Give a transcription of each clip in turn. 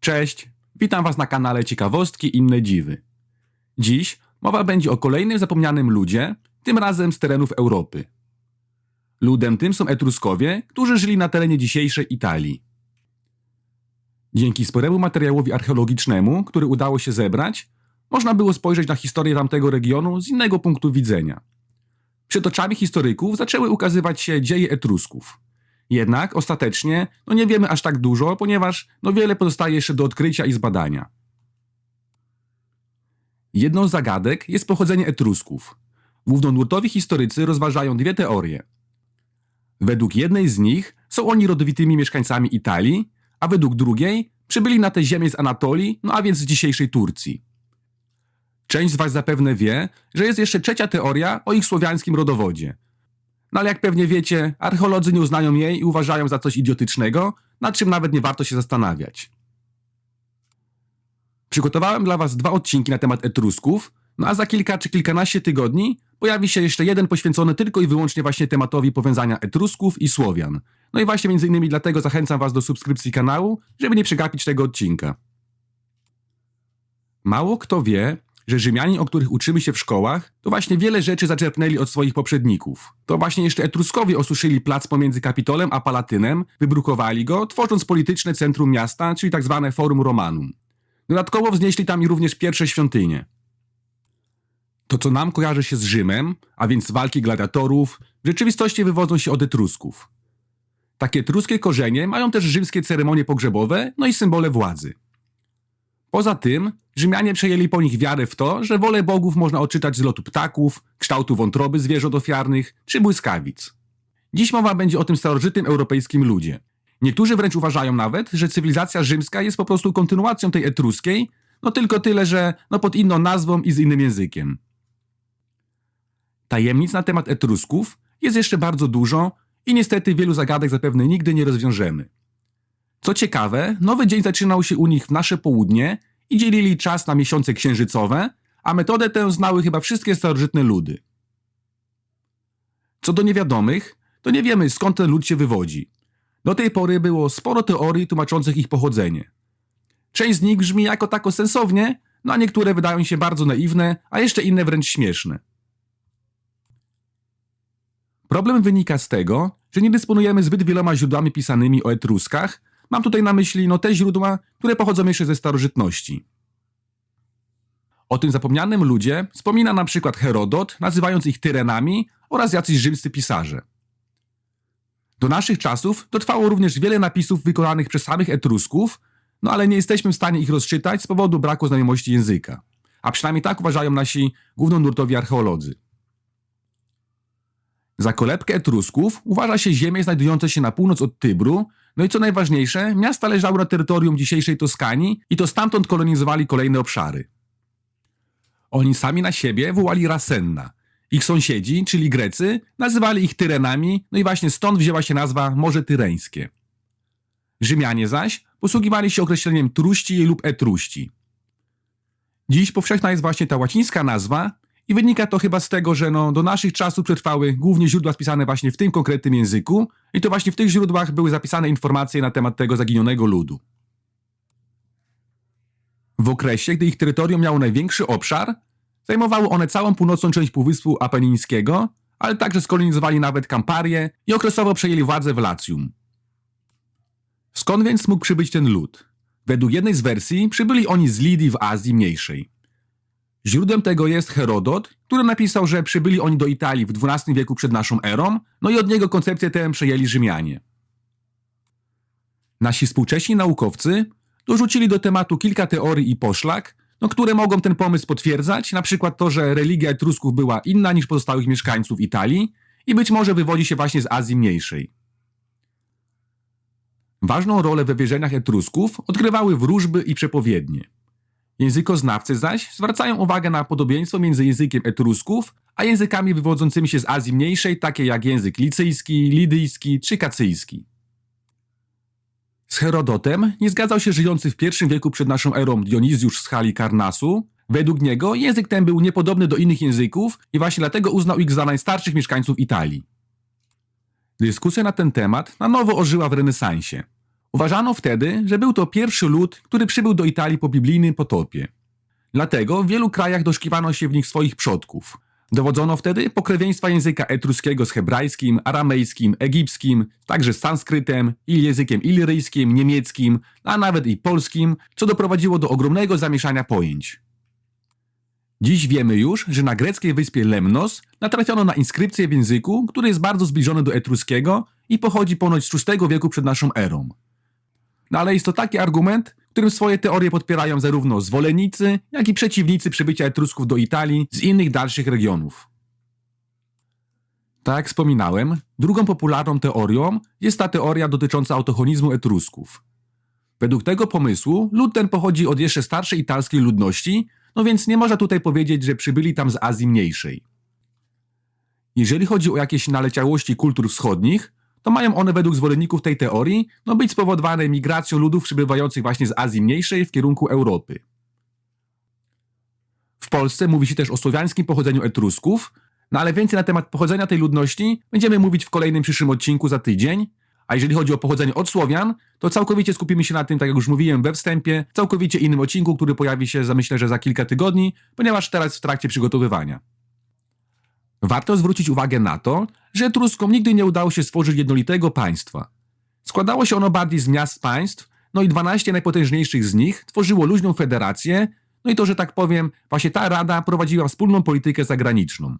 Cześć, witam Was na kanale Ciekawostki inne dziwy. Dziś mowa będzie o kolejnym zapomnianym ludzie, tym razem z terenów Europy. Ludem tym są Etruskowie, którzy żyli na terenie dzisiejszej Italii. Dzięki sporemu materiałowi archeologicznemu, który udało się zebrać, można było spojrzeć na historię tamtego regionu z innego punktu widzenia. Przed oczami historyków zaczęły ukazywać się dzieje Etrusków. Jednak ostatecznie no nie wiemy aż tak dużo, ponieważ no wiele pozostaje jeszcze do odkrycia i zbadania. Jedną z zagadek jest pochodzenie Etrusków. Głównonurtowi historycy rozważają dwie teorie. Według jednej z nich są oni rodowitymi mieszkańcami Italii, a według drugiej przybyli na te ziemię z Anatolii, no a więc z dzisiejszej Turcji. Część z Was zapewne wie, że jest jeszcze trzecia teoria o ich słowiańskim rodowodzie. No ale jak pewnie wiecie, archeolodzy nie uznają jej i uważają za coś idiotycznego, nad czym nawet nie warto się zastanawiać. Przygotowałem dla Was dwa odcinki na temat Etrusków, no a za kilka czy kilkanaście tygodni pojawi się jeszcze jeden poświęcony tylko i wyłącznie właśnie tematowi powiązania Etrusków i Słowian. No i właśnie między innymi dlatego zachęcam Was do subskrypcji kanału, żeby nie przegapić tego odcinka. Mało kto wie, że Rzymianie, o których uczymy się w szkołach, to właśnie wiele rzeczy zaczerpnęli od swoich poprzedników. To właśnie jeszcze Etruskowie osuszyli plac pomiędzy Kapitolem a Palatynem, wybrukowali go, tworząc polityczne centrum miasta, czyli tak zwane Forum Romanum. Dodatkowo wznieśli tam i również pierwsze świątynie. To, co nam kojarzy się z Rzymem, a więc walki gladiatorów, w rzeczywistości wywodzą się od Etrusków. Takie etruskie korzenie mają też rzymskie ceremonie pogrzebowe, no i symbole władzy. Poza tym, Rzymianie przejęli po nich wiarę w to, że wolę bogów można odczytać z lotu ptaków, kształtu wątroby zwierząt ofiarnych czy błyskawic. Dziś mowa będzie o tym starożytnym europejskim ludzie. Niektórzy wręcz uważają nawet, że cywilizacja rzymska jest po prostu kontynuacją tej etruskiej, no tylko tyle, że no pod inną nazwą i z innym językiem. Tajemnic na temat Etrusków jest jeszcze bardzo dużo i niestety wielu zagadek zapewne nigdy nie rozwiążemy. Co ciekawe, nowy dzień zaczynał się u nich w nasze południe i dzielili czas na miesiące księżycowe, a metodę tę znały chyba wszystkie starożytne ludy. Co do niewiadomych, to nie wiemy skąd ten lud się wywodzi. Do tej pory było sporo teorii tłumaczących ich pochodzenie. Część z nich brzmi jako tako sensownie, no a niektóre wydają się bardzo naiwne, a jeszcze inne wręcz śmieszne. Problem wynika z tego, że nie dysponujemy zbyt wieloma źródłami pisanymi o Etruskach. Mam tutaj na myśli no te źródła, które pochodzą jeszcze ze starożytności. O tym zapomnianym ludzie wspomina na przykład Herodot, nazywając ich Tyrenami oraz jacyś rzymscy pisarze. Do naszych czasów dotrwało również wiele napisów wykonanych przez samych Etrusków, no ale nie jesteśmy w stanie ich rozczytać z powodu braku znajomości języka. A przynajmniej tak uważają nasi głównonurtowi archeolodzy. Za kolebkę Etrusków uważa się ziemię znajdujące się na północ od Tybru, no i co najważniejsze, miasta leżały na terytorium dzisiejszej Toskanii i to stamtąd kolonizowali kolejne obszary. Oni sami na siebie wołali Rasenna. Ich sąsiedzi, czyli Grecy, nazywali ich Tyrenami, no i właśnie stąd wzięła się nazwa Morze Tyreńskie. Rzymianie zaś posługiwali się określeniem truści lub etruści. Dziś powszechna jest właśnie ta łacińska nazwa i wynika to chyba z tego, że no, do naszych czasów przetrwały głównie źródła spisane właśnie w tym konkretnym języku i to właśnie w tych źródłach były zapisane informacje na temat tego zaginionego ludu. W okresie, gdy ich terytorium miało największy obszar, zajmowały one całą północną część Półwyspu Apenińskiego, ale także skolonizowali nawet Kamparię i okresowo przejęli władzę w Lacjum. Skąd więc mógł przybyć ten lud? Według jednej z wersji przybyli oni z Lidii w Azji Mniejszej. Źródłem tego jest Herodot, który napisał, że przybyli oni do Italii w XII wieku przed naszą erą, no i od niego koncepcję tę przejęli Rzymianie. Nasi współcześni naukowcy dorzucili do tematu kilka teorii i poszlak, no, które mogą ten pomysł potwierdzać, na przykład to, że religia Etrusków była inna niż pozostałych mieszkańców Italii i być może wywodzi się właśnie z Azji Mniejszej. Ważną rolę we wierzeniach Etrusków odgrywały wróżby i przepowiednie. Językoznawcy zaś zwracają uwagę na podobieństwo między językiem Etrusków a językami wywodzącymi się z Azji Mniejszej, takie jak język licyjski, lidyjski czy kacyjski. Z Herodotem nie zgadzał się żyjący w I wieku przed naszą erą Dionizjusz z Halikarnasu. Według niego język ten był niepodobny do innych języków i właśnie dlatego uznał ich za najstarszych mieszkańców Italii. Dyskusja na ten temat na nowo ożyła w renesansie. Uważano wtedy, że był to pierwszy lud, który przybył do Italii po biblijnym potopie. Dlatego w wielu krajach doszukiwano się w nich swoich przodków. Dowodzono wtedy pokrewieństwa języka etruskiego z hebrajskim, aramejskim, egipskim, także z sanskrytem, i językiem iliryjskim, niemieckim, a nawet i polskim, co doprowadziło do ogromnego zamieszania pojęć. Dziś wiemy już, że na greckiej wyspie Lemnos natrafiono na inskrypcję w języku, który jest bardzo zbliżony do etruskiego i pochodzi ponoć z VI wieku przed naszą erą. No ale jest to taki argument, którym swoje teorie podpierają zarówno zwolennicy, jak i przeciwnicy przybycia Etrusków do Italii z innych dalszych regionów. Tak jak wspominałem, drugą popularną teorią jest ta teoria dotycząca autochtonizmu Etrusków. Według tego pomysłu lud ten pochodzi od jeszcze starszej italskiej ludności, no więc nie można tutaj powiedzieć, że przybyli tam z Azji Mniejszej. Jeżeli chodzi o jakieś naleciałości kultur wschodnich, to mają one według zwolenników tej teorii no być spowodowane migracją ludów przybywających właśnie z Azji Mniejszej w kierunku Europy. W Polsce mówi się też o słowiańskim pochodzeniu Etrusków, no ale więcej na temat pochodzenia tej ludności będziemy mówić w kolejnym przyszłym odcinku za tydzień. A jeżeli chodzi o pochodzenie od Słowian, to całkowicie skupimy się na tym, tak jak już mówiłem we wstępie, całkowicie innym odcinku, który pojawi się za myślę, że za kilka tygodni, ponieważ teraz w trakcie przygotowywania. Warto zwrócić uwagę na to, że Etruskom nigdy nie udało się stworzyć jednolitego państwa. Składało się ono bardziej z miast państw, no i 12 najpotężniejszych z nich tworzyło luźną federację, no i to, że tak powiem, właśnie ta rada prowadziła wspólną politykę zagraniczną.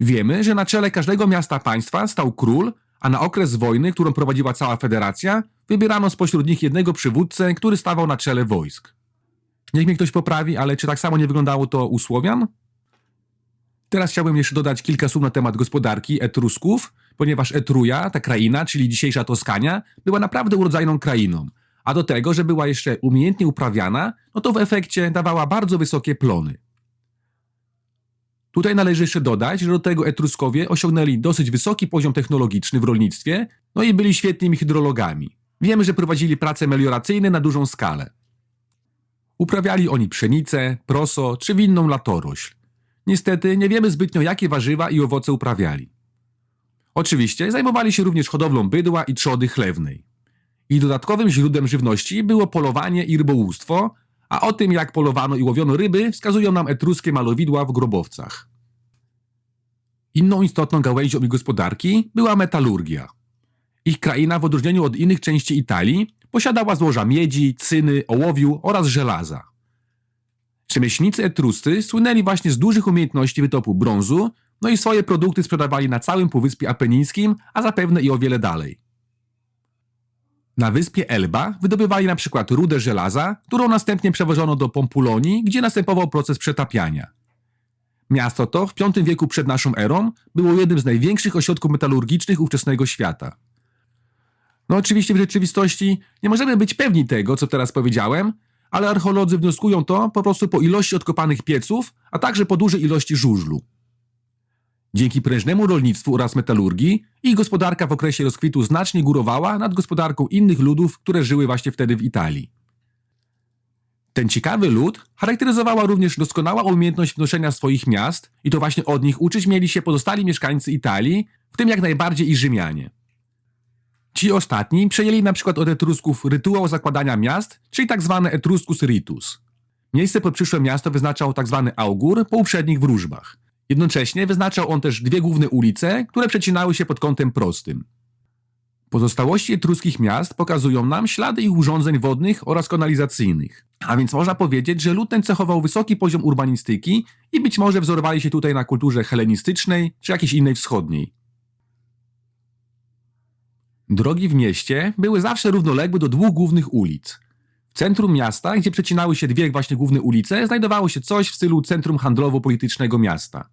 Wiemy, że na czele każdego miasta państwa stał król, a na okres wojny, którą prowadziła cała federacja, wybierano spośród nich jednego przywódcę, który stawał na czele wojsk. Niech mnie ktoś poprawi, ale czy tak samo nie wyglądało to u Słowian? Teraz chciałbym jeszcze dodać kilka słów na temat gospodarki Etrusków, ponieważ Etruja, ta kraina, czyli dzisiejsza Toskania, była naprawdę urodzajną krainą. A do tego, że była jeszcze umiejętnie uprawiana, no to w efekcie dawała bardzo wysokie plony. Tutaj należy jeszcze dodać, że do tego Etruskowie osiągnęli dosyć wysoki poziom technologiczny w rolnictwie, no i byli świetnymi hydrologami. Wiemy, że prowadzili prace melioracyjne na dużą skalę. Uprawiali oni pszenicę, proso czy winną latorośl. Niestety nie wiemy zbytnio, jakie warzywa i owoce uprawiali. Oczywiście zajmowali się również hodowlą bydła i trzody chlewnej. I dodatkowym źródłem żywności było polowanie i rybołówstwo, a o tym, jak polowano i łowiono ryby, wskazują nam etruskie malowidła w grobowcach. Inną istotną gałęzią ich gospodarki była metalurgia. Ich kraina, w odróżnieniu od innych części Italii, posiadała złoża miedzi, cyny, ołowiu oraz żelaza. Rzemieślnicy etruscy słynęli właśnie z dużych umiejętności wytopu brązu, no i swoje produkty sprzedawali na całym Półwyspie Apenińskim, a zapewne i o wiele dalej. Na wyspie Elba wydobywali na przykład rudę żelaza, którą następnie przewożono do Pompulonii, gdzie następował proces przetapiania. Miasto to w V wieku przed naszą erą było jednym z największych ośrodków metalurgicznych ówczesnego świata. No oczywiście w rzeczywistości nie możemy być pewni tego, co teraz powiedziałem, ale archeolodzy wnioskują to po prostu po ilości odkopanych pieców, a także po dużej ilości żużlu. Dzięki prężnemu rolnictwu oraz metalurgii ich gospodarka w okresie rozkwitu znacznie górowała nad gospodarką innych ludów, które żyły właśnie wtedy w Italii. Ten ciekawy lud charakteryzowała również doskonała umiejętność wnoszenia swoich miast i to właśnie od nich uczyć mieli się pozostali mieszkańcy Italii, w tym jak najbardziej i Rzymianie. Ci ostatni przejęli na przykład od Etrusków rytuał zakładania miast, czyli tzw. Etruscus ritus. Miejsce pod przyszłe miasto wyznaczał tzw. augur po uprzednich wróżbach. Jednocześnie wyznaczał on też dwie główne ulice, które przecinały się pod kątem prostym. Pozostałości etruskich miast pokazują nam ślady ich urządzeń wodnych oraz kanalizacyjnych. A więc można powiedzieć, że lud ten cechował wysoki poziom urbanistyki i być może wzorowali się tutaj na kulturze helenistycznej czy jakiejś innej wschodniej. Drogi w mieście były zawsze równoległe do dwóch głównych ulic. W centrum miasta, gdzie przecinały się dwie właśnie główne ulice, znajdowało się coś w stylu centrum handlowo-politycznego miasta.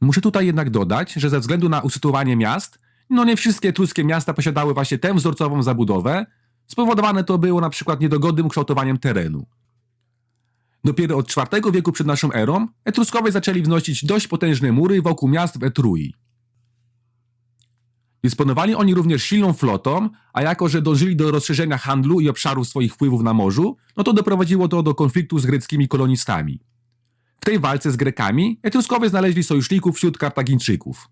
Muszę tutaj jednak dodać, że ze względu na usytuowanie miast, no nie wszystkie etruskie miasta posiadały właśnie tę wzorcową zabudowę, spowodowane to było na przykład niedogodnym kształtowaniem terenu. Dopiero od IV wieku przed naszą erą Etruskowie zaczęli wznosić dość potężne mury wokół miast w Etrui. Dysponowali oni również silną flotą, a jako że dążyli do rozszerzenia handlu i obszarów swoich wpływów na morzu, no to doprowadziło to do konfliktu z greckimi kolonistami. W tej walce z Grekami Etruskowie znaleźli sojuszników wśród Kartagińczyków.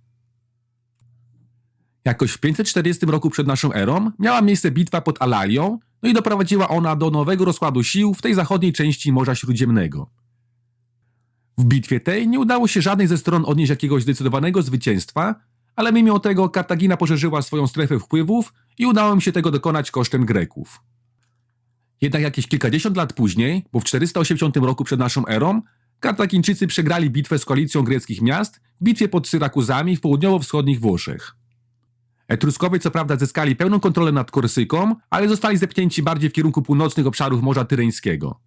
Jakoś w 540 roku przed naszą erą miała miejsce bitwa pod Alalią, no i doprowadziła ona do nowego rozkładu sił w tej zachodniej części Morza Śródziemnego. W bitwie tej nie udało się żadnej ze stron odnieść jakiegoś zdecydowanego zwycięstwa, ale mimo tego Kartagina poszerzyła swoją strefę wpływów i udało mi się tego dokonać kosztem Greków. Jednak jakieś kilkadziesiąt lat później, bo w 480 roku przed naszą erą, Kartagińczycy przegrali bitwę z koalicją greckich miast w bitwie pod Syrakuzami w południowo-wschodnich Włoszech. Etruskowie co prawda zyskali pełną kontrolę nad Korsyką, ale zostali zepchnięci bardziej w kierunku północnych obszarów Morza Tyreńskiego.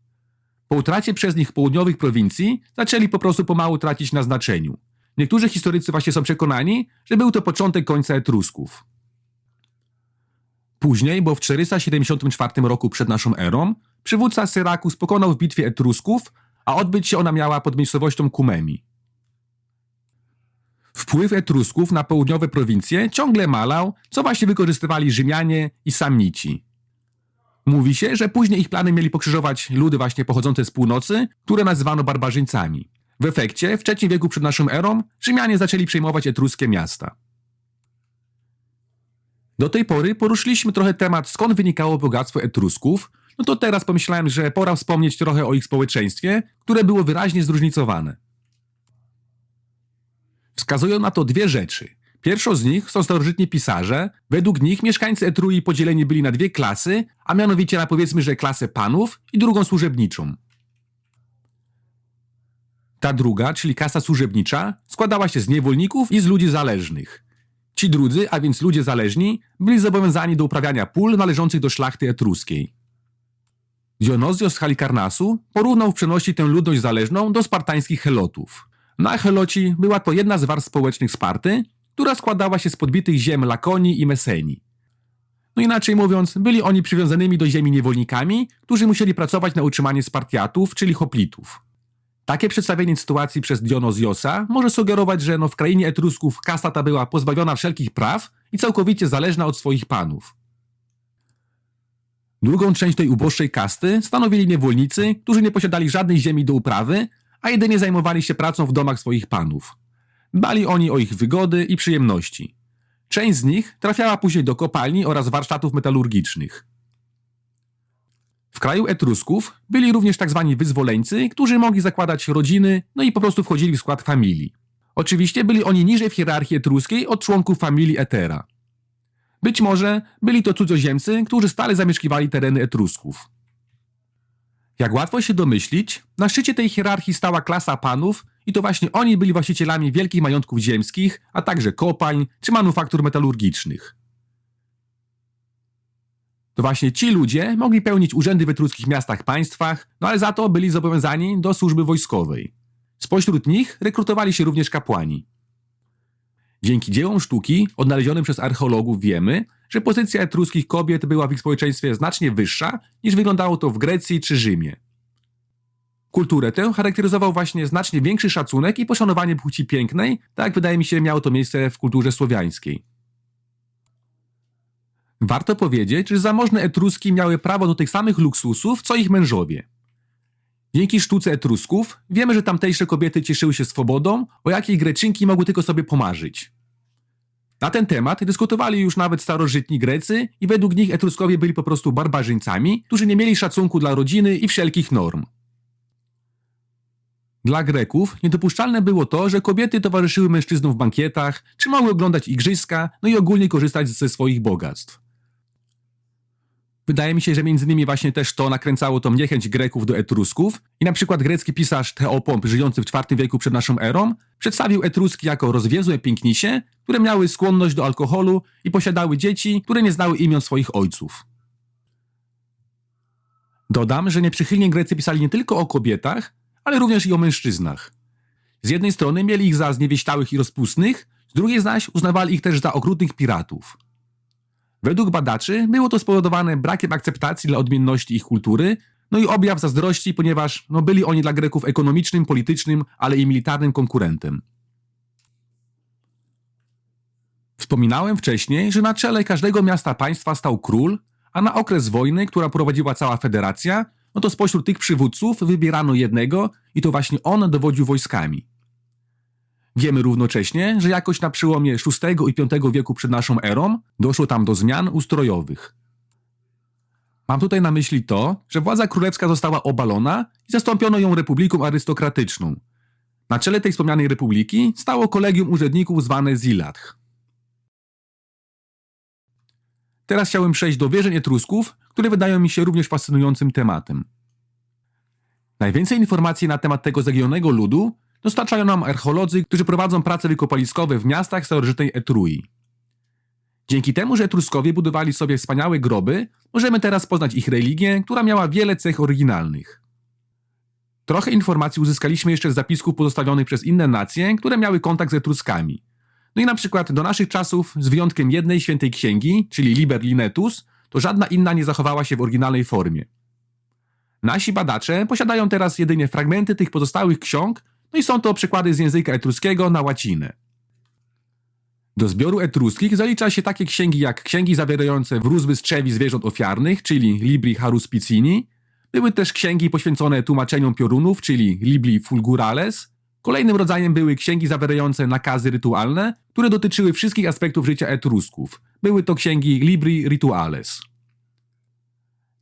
Po utracie przez nich południowych prowincji zaczęli po prostu pomału tracić na znaczeniu. Niektórzy historycy właśnie są przekonani, że był to początek końca Etrusków. Później, bo w 474 roku przed naszą erą, przywódca Syrakus pokonał w bitwie Etrusków, a odbyć się ona miała pod miejscowością Kumemi. Wpływ Etrusków na południowe prowincje ciągle malał, co właśnie wykorzystywali Rzymianie i Samnici. Mówi się, że później ich plany mieli pokrzyżować ludy właśnie pochodzące z północy, które nazywano barbarzyńcami. W efekcie, w III wieku przed naszą erą, Rzymianie zaczęli przejmować etruskie miasta. Do tej pory poruszyliśmy trochę temat, skąd wynikało bogactwo Etrusków, no to teraz pomyślałem, że pora wspomnieć trochę o ich społeczeństwie, które było wyraźnie zróżnicowane. Wskazują na to dwie rzeczy. Pierwszą z nich są starożytni pisarze. Według nich mieszkańcy Etrui podzieleni byli na dwie klasy, a mianowicie na powiedzmy, że klasę panów i drugą służebniczą. Ta druga, czyli kasa służebnicza, składała się z niewolników i z ludzi zależnych. Ci drudzy, a więc ludzie zależni, byli zobowiązani do uprawiania pól należących do szlachty etruskiej. Dionozjo z Halikarnasu porównał w przenosi tę ludność zależną do spartańskich helotów. Na Heloci była to jedna z warstw społecznych Sparty, która składała się z podbitych ziem Lakonii i Mesenii. No inaczej mówiąc, byli oni przywiązanymi do ziemi niewolnikami, którzy musieli pracować na utrzymanie Spartiatów, czyli hoplitów. Takie przedstawienie sytuacji przez Dionozjosa może sugerować, że no w krainie Etrusków kasta ta była pozbawiona wszelkich praw i całkowicie zależna od swoich panów. Drugą część tej uboższej kasty stanowili niewolnicy, którzy nie posiadali żadnej ziemi do uprawy, a jedynie zajmowali się pracą w domach swoich panów. Dbali oni o ich wygody i przyjemności. Część z nich trafiała później do kopalni oraz warsztatów metalurgicznych. W kraju Etrusków byli również tak zwani wyzwoleńcy, którzy mogli zakładać rodziny, no i po prostu wchodzili w skład familii. Oczywiście byli oni niżej w hierarchii etruskiej od członków familii Etera. Być może byli to cudzoziemcy, którzy stale zamieszkiwali tereny Etrusków. Jak łatwo się domyślić, na szczycie tej hierarchii stała klasa panów i to właśnie oni byli właścicielami wielkich majątków ziemskich, a także kopalń czy manufaktur metalurgicznych. To właśnie ci ludzie mogli pełnić urzędy w etruskich miastach państwach, no ale za to byli zobowiązani do służby wojskowej. Spośród nich rekrutowali się również kapłani. Dzięki dziełom sztuki odnalezionym przez archeologów wiemy, że pozycja etruskich kobiet była w ich społeczeństwie znacznie wyższa niż wyglądało to w Grecji czy Rzymie. Kulturę tę charakteryzował właśnie znacznie większy szacunek i poszanowanie płci pięknej, tak jak wydaje mi się miało to miejsce w kulturze słowiańskiej. Warto powiedzieć, że zamożne Etruski miały prawo do tych samych luksusów, co ich mężowie. Dzięki sztuce Etrusków wiemy, że tamtejsze kobiety cieszyły się swobodą, o jakiej Greczynki mogły tylko sobie pomarzyć. Na ten temat dyskutowali już nawet starożytni Grecy i według nich Etruskowie byli po prostu barbarzyńcami, którzy nie mieli szacunku dla rodziny i wszelkich norm. Dla Greków niedopuszczalne było to, że kobiety towarzyszyły mężczyznom w bankietach, czy mogły oglądać igrzyska, no i ogólnie korzystać ze swoich bogactw. Wydaje mi się, że między innymi właśnie też to nakręcało tą niechęć Greków do Etrusków i na przykład grecki pisarz Teopomp, żyjący w IV wieku przed naszą erą, przedstawił Etruski jako rozwiezłe pięknisie, które miały skłonność do alkoholu i posiadały dzieci, które nie znały imion swoich ojców. Dodam, że nieprzychylnie Grecy pisali nie tylko o kobietach, ale również i o mężczyznach. Z jednej strony mieli ich za zniewieściałych i rozpustnych, z drugiej zaś uznawali ich też za okrutnych piratów. Według badaczy było to spowodowane brakiem akceptacji dla odmienności ich kultury, no i objaw zazdrości, ponieważ no, byli oni dla Greków ekonomicznym, politycznym, ale i militarnym konkurentem. Wspominałem wcześniej, że na czele każdego miasta państwa stał król, a na okres wojny, która prowadziła cała federacja, no to spośród tych przywódców wybierano jednego i to właśnie on dowodził wojskami. Wiemy równocześnie, że jakoś na przełomie VI i V wieku przed naszą erą doszło tam do zmian ustrojowych. Mam tutaj na myśli to, że władza królewska została obalona i zastąpiono ją republiką arystokratyczną. Na czele tej wspomnianej republiki stało kolegium urzędników zwane Zilatch. Teraz chciałem przejść do wierzeń Etrusków, które wydają mi się również fascynującym tematem. Najwięcej informacji na temat tego zaginonego ludu dostarczają nam archeolodzy, którzy prowadzą prace wykopaliskowe w miastach starożytnej Etrui. Dzięki temu, że Etruskowie budowali sobie wspaniałe groby, możemy teraz poznać ich religię, która miała wiele cech oryginalnych. Trochę informacji uzyskaliśmy jeszcze z zapisków pozostawionych przez inne nacje, które miały kontakt z Etruskami. No i na przykład do naszych czasów, z wyjątkiem jednej świętej księgi, czyli Liber Linetus, to żadna inna nie zachowała się w oryginalnej formie. Nasi badacze posiadają teraz jedynie fragmenty tych pozostałych ksiąg, no i są to przekłady z języka etruskiego na łacinę. Do zbioru etruskich zalicza się takie księgi jak księgi zawierające wróżby z trzewi zwierząt ofiarnych, czyli Libri Haruspicini. Były też księgi poświęcone tłumaczeniom piorunów, czyli Libri Fulgurales. Kolejnym rodzajem były księgi zawierające nakazy rytualne, które dotyczyły wszystkich aspektów życia etrusków. Były to księgi Libri Rituales.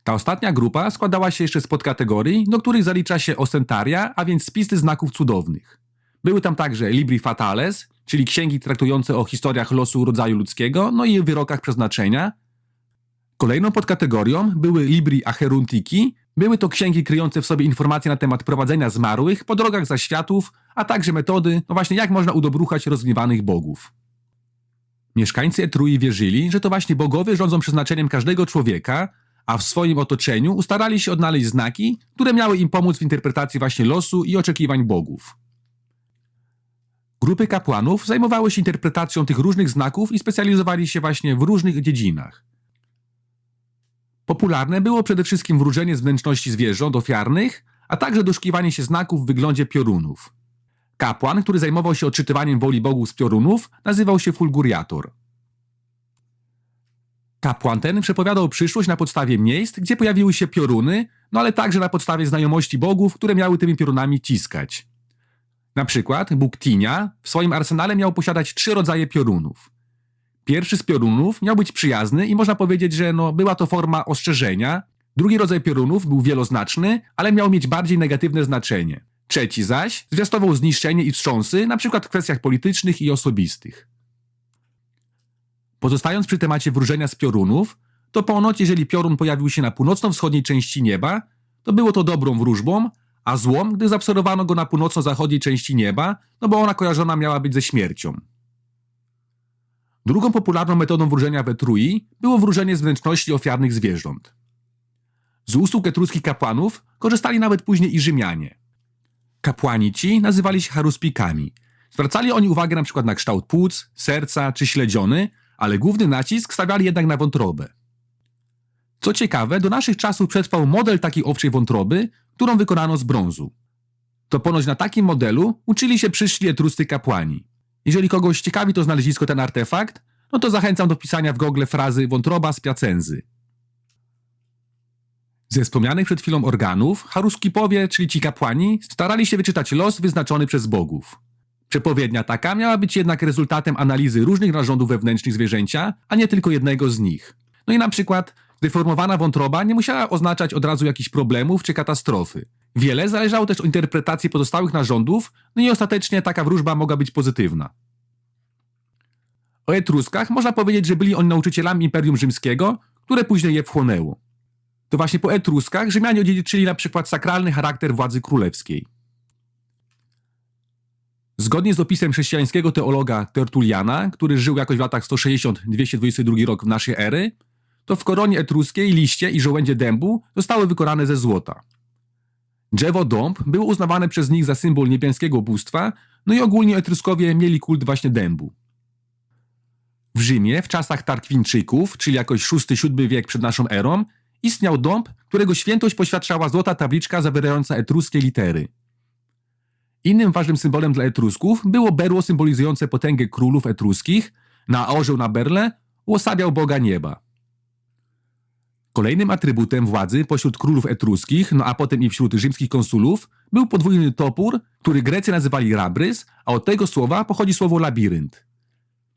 Ta ostatnia grupa składała się jeszcze z podkategorii, do których zalicza się ostentaria, a więc spisy znaków cudownych. Były tam także Libri Fatales, czyli księgi traktujące o historiach losu rodzaju ludzkiego, no i wyrokach przeznaczenia. Kolejną podkategorią były Libri Acheruntiki, były to księgi kryjące w sobie informacje na temat prowadzenia zmarłych po drogach zaświatów, a także metody, no właśnie jak można udobruchać rozgniewanych bogów. Mieszkańcy Etrui wierzyli, że to właśnie bogowie rządzą przeznaczeniem każdego człowieka, a w swoim otoczeniu ustarali się odnaleźć znaki, które miały im pomóc w interpretacji właśnie losu i oczekiwań bogów. Grupy kapłanów zajmowały się interpretacją tych różnych znaków i specjalizowali się właśnie w różnych dziedzinach. Popularne było przede wszystkim wróżenie z wnętrzności zwierząt ofiarnych, a także doszukiwanie się znaków w wyglądzie piorunów. Kapłan, który zajmował się odczytywaniem woli bogów z piorunów, nazywał się fulguriator. Kapłan ten przepowiadał przyszłość na podstawie miejsc, gdzie pojawiły się pioruny, no ale także na podstawie znajomości bogów, które miały tymi piorunami ciskać. Na przykład Bóg Tinia w swoim arsenale miał posiadać trzy rodzaje piorunów. Pierwszy z piorunów miał być przyjazny i można powiedzieć, że no, była to forma ostrzeżenia. Drugi rodzaj piorunów był wieloznaczny, ale miał mieć bardziej negatywne znaczenie. Trzeci zaś zwiastował zniszczenie i wstrząsy, na przykład w kwestiach politycznych i osobistych. Pozostając przy temacie wróżenia z piorunów, to ponoć, jeżeli piorun pojawił się na północno-wschodniej części nieba, to było to dobrą wróżbą, a złą, gdy zaobserwowano go na północno-zachodniej części nieba, no bo ona kojarzona miała być ze śmiercią. Drugą popularną metodą wróżenia w Etrui było wróżenie z wnętrzności ofiarnych zwierząt. Z usług etruskich kapłanów korzystali nawet później i Rzymianie. Kapłani ci nazywali się haruspikami. Zwracali oni uwagę na przykład na kształt płuc, serca czy śledziony, ale główny nacisk stawiali jednak na wątrobę. Co ciekawe, do naszych czasów przetrwał model takiej owczej wątroby, którą wykonano z brązu. To ponoć na takim modelu uczyli się przyszli etruscy kapłani. Jeżeli kogoś ciekawi to znalezisko ten artefakt, no to zachęcam do pisania w Google frazy wątroba z piacenzy. Ze wspomnianych przed chwilą organów, haruskipowie, czyli ci kapłani, starali się wyczytać los wyznaczony przez bogów. Przepowiednia taka miała być jednak rezultatem analizy różnych narządów wewnętrznych zwierzęcia, a nie tylko jednego z nich. No i na przykład deformowana wątroba nie musiała oznaczać od razu jakichś problemów czy katastrofy. Wiele zależało też od interpretacji pozostałych narządów, no i ostatecznie taka wróżba mogła być pozytywna. O Etruskach można powiedzieć, że byli oni nauczycielami Imperium Rzymskiego, które później je wchłonęło. To właśnie po Etruskach Rzymianie odziedziczyli na przykład sakralny charakter władzy królewskiej. Zgodnie z opisem chrześcijańskiego teologa Tertuliana, który żył jakoś w latach 160-222 rok w naszej ery, to w koronie etruskiej liście i żołędzie dębu zostały wykonane ze złota. Drzewo dąb było uznawane przez nich za symbol niebiańskiego bóstwa, no i ogólnie Etruskowie mieli kult właśnie dębu. W Rzymie w czasach Tarkwinczyków, czyli jakoś VI-VII wiek przed naszą erą, istniał dąb, którego świętość poświadczała złota tabliczka zawierająca etruskie litery. Innym ważnym symbolem dla Etrusków było berło symbolizujące potęgę królów etruskich, na orzeł na berle uosabiał boga nieba. Kolejnym atrybutem władzy pośród królów etruskich, no a potem i wśród rzymskich konsulów, był podwójny topór, który Grecy nazywali labrys, a od tego słowa pochodzi słowo labirynt.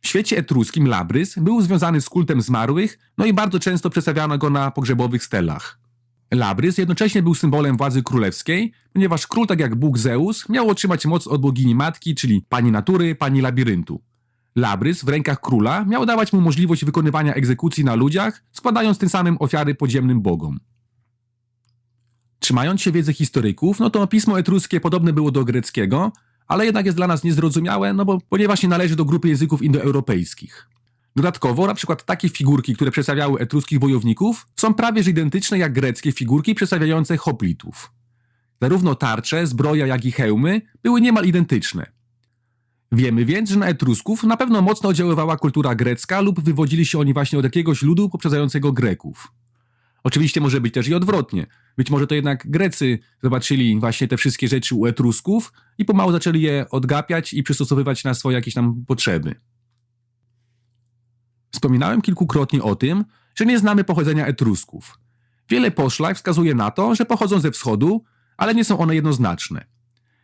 W świecie etruskim labrys był związany z kultem zmarłych, no i bardzo często przedstawiano go na pogrzebowych stelach. Labrys jednocześnie był symbolem władzy królewskiej, ponieważ król, tak jak Bóg Zeus, miał otrzymać moc od bogini matki, czyli pani natury, pani labiryntu. Labrys w rękach króla miał dawać mu możliwość wykonywania egzekucji na ludziach, składając tym samym ofiary podziemnym bogom. Trzymając się wiedzy historyków, no to pismo etruskie podobne było do greckiego, ale jednak jest dla nas niezrozumiałe, no bo ponieważ nie należy do grupy języków indoeuropejskich. Dodatkowo, na przykład takie figurki, które przedstawiały etruskich wojowników, są prawie że identyczne jak greckie figurki przedstawiające hoplitów. Zarówno tarcze, zbroja, jak i hełmy były niemal identyczne. Wiemy więc, że na Etrusków na pewno mocno oddziaływała kultura grecka lub wywodzili się oni właśnie od jakiegoś ludu poprzedzającego Greków. Oczywiście może być też i odwrotnie. Być może to jednak Grecy zobaczyli właśnie te wszystkie rzeczy u Etrusków i pomału zaczęli je odgapiać i przystosowywać na swoje jakieś tam potrzeby. Wspominałem kilkukrotnie o tym, że nie znamy pochodzenia Etrusków. Wiele poszlak wskazuje na to, że pochodzą ze wschodu, ale nie są one jednoznaczne.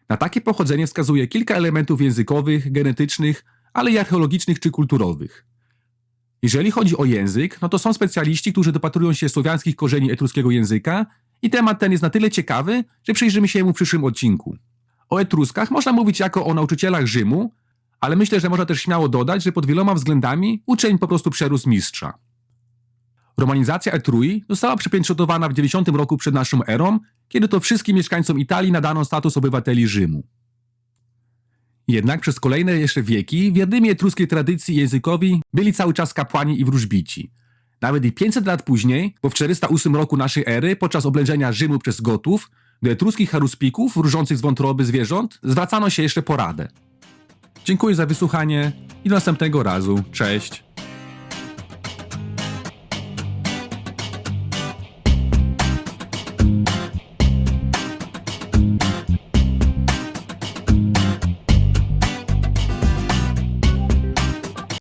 Na takie pochodzenie wskazuje kilka elementów językowych, genetycznych, ale i archeologicznych czy kulturowych. Jeżeli chodzi o język, no to są specjaliści, którzy dopatrują się słowiańskich korzeni etruskiego języka i temat ten jest na tyle ciekawy, że przyjrzymy się mu w przyszłym odcinku. O Etruskach można mówić jako o nauczycielach Rzymu, ale myślę, że można też śmiało dodać, że pod wieloma względami uczeń po prostu przerósł mistrza. Romanizacja Etrui została przypieczętowana w 90 roku przed naszą erą, kiedy to wszystkim mieszkańcom Italii nadano status obywateli Rzymu. Jednak przez kolejne jeszcze wieki wiernymi etruskiej tradycji językowi byli cały czas kapłani i wróżbici. Nawet i 500 lat później, bo w 408 roku naszej ery, podczas oblężenia Rzymu przez Gotów, do etruskich haruspików wróżących z wątroby zwierząt zwracano się jeszcze poradę. Dziękuję za wysłuchanie i do następnego razu. Cześć!